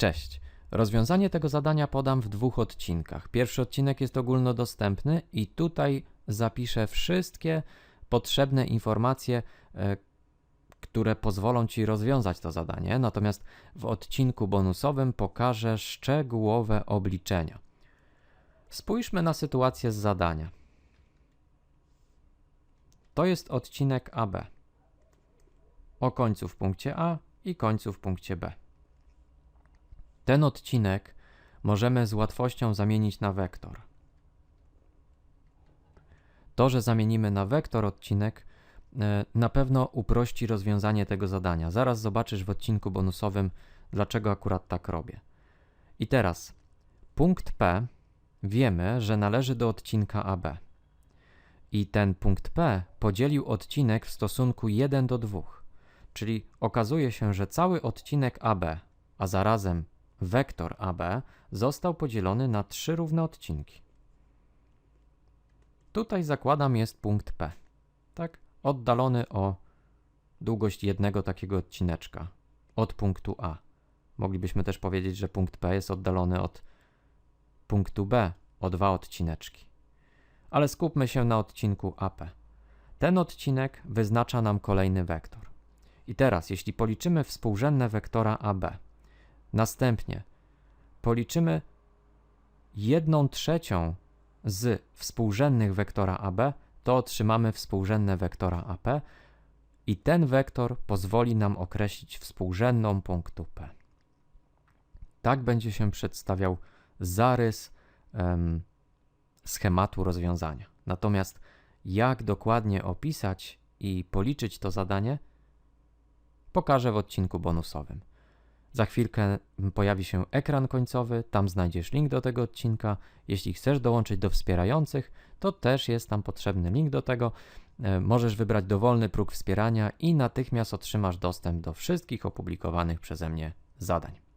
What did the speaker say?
Cześć. Rozwiązanie tego zadania podam w dwóch odcinkach. Pierwszy odcinek jest ogólnodostępny i tutaj zapiszę wszystkie potrzebne informacje, e, które pozwolą Ci rozwiązać to zadanie. Natomiast w odcinku bonusowym pokażę szczegółowe obliczenia. Spójrzmy na sytuację z zadania. To jest odcinek AB. O końcu w punkcie A i końcu w punkcie B. Ten odcinek możemy z łatwością zamienić na wektor. To, że zamienimy na wektor odcinek, e, na pewno uprości rozwiązanie tego zadania. Zaraz zobaczysz w odcinku bonusowym, dlaczego akurat tak robię. I teraz punkt P wiemy, że należy do odcinka AB. I ten punkt P podzielił odcinek w stosunku 1 do 2. Czyli okazuje się, że cały odcinek AB, a zarazem wektor AB został podzielony na trzy równe odcinki. Tutaj zakładam jest punkt P, tak? Oddalony o długość jednego takiego odcineczka od punktu A. Moglibyśmy też powiedzieć, że punkt P jest oddalony od punktu B o dwa odcineczki. Ale skupmy się na odcinku AP. Ten odcinek wyznacza nam kolejny wektor. I teraz, jeśli policzymy współrzędne wektora AB, następnie policzymy jedną trzecią z współrzędnych wektora AB, to otrzymamy współrzędne wektora AP i ten wektor pozwoli nam określić współrzędną punktu P. Tak będzie się przedstawiał zarys em, schematu rozwiązania. Natomiast jak dokładnie opisać i policzyć to zadanie, pokażę w odcinku bonusowym. Za chwilkę pojawi się ekran końcowy, tam znajdziesz link do tego odcinka. Jeśli chcesz dołączyć do wspierających, to też jest tam potrzebny link do tego. E, Możesz wybrać dowolny próg wspierania i natychmiast otrzymasz dostęp do wszystkich opublikowanych przeze mnie zadań.